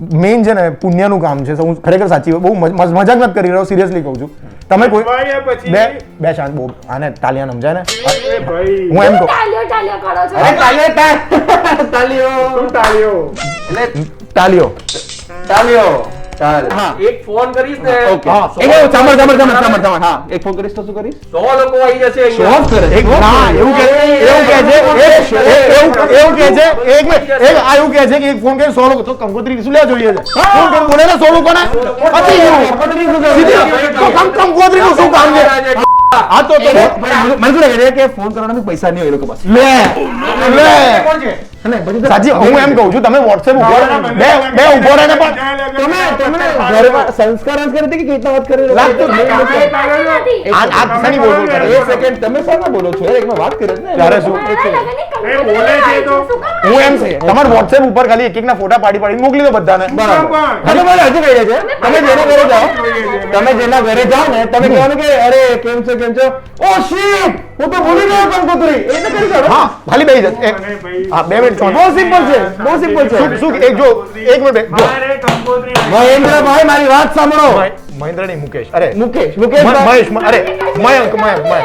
Main છે ને પુણ્યનું કામ છે. હું ખરેખર સાચી બહુ મજ- મજ- મજાક નથી કરી રહ્યો સિરિયસલી કહું છું. તમે કોઈ બે બે શાંત બહુ આને તાલિયા સમજાય ને હું એમ કહું તાલિયો તાલિયો તાલિયો તાલિયો. એક ફોન કરીશ ને. હા સાંભળ સાંભળ સાંભળ સાંભળ હા. એક ફોન કરીશ તો શું કરીશ? સો લોકો આવી જશે અહીંયા. કરે ના એવું કે એવું કે છે. એક- એક- એવું એવું કે છે એક એક આ એવું કે છે કે એક ફોન કરીને સો લોકો તો કંકોત્રી શું લેવા જોઈએ છે. ફોન કરીને બોલે ને સો લોકોને પતી ગયું. સીધી તો કં- શું કામ છે? આ તો તો મને શું લાગે છે કે ફોન કરવાના પૈસા નહીં હોય એ લોકો પાસે? લે. લે. સાજી હું એમ કહું છું તમે વોટ્સએપ ઉપર બે બે ઊભો રહીને પણ તમે તમે ઘરમાં સંસ્કાર જ કરી કે કેટલા વાત કરી રહ્યા આ આ સની બોલ બોલ કરે એક સેકન્ડ તમે શાના બોલો છો એક વાત કરે છે ને ત્યારે શું? એ બોલે છે તો. હું એમ છે તમાર વોટ્સએપ ઉપર ખાલી એક એક ના ફોટા પાડી પાડી મોકલી દો બધાને બરાબર. તમે મને હજી કહી છે તમે જેના ઘરે જાઓ તમે જેના ઘરે જાઓ ને તમે કહેવાનું કે અરે કેમ છો કેમ છો ઓ શિટ હું તો ભૂલી ગયો કંકોત્રી એ તો કરી શકો હા ખાલી બેહી જશે હા બે મિનિટ બહુ સિમ્પલ છે બહુ સિમ્પલ છે. શું શું એક જો એક મિનિટ મહેન્દ્રભાઈ મારી વાત સાંભળો. મહેન્દ્ર નહીં મુકેશ. અરે. મુકેશ મુકેશ મહેશ અરે મયંક મયંક મયંક.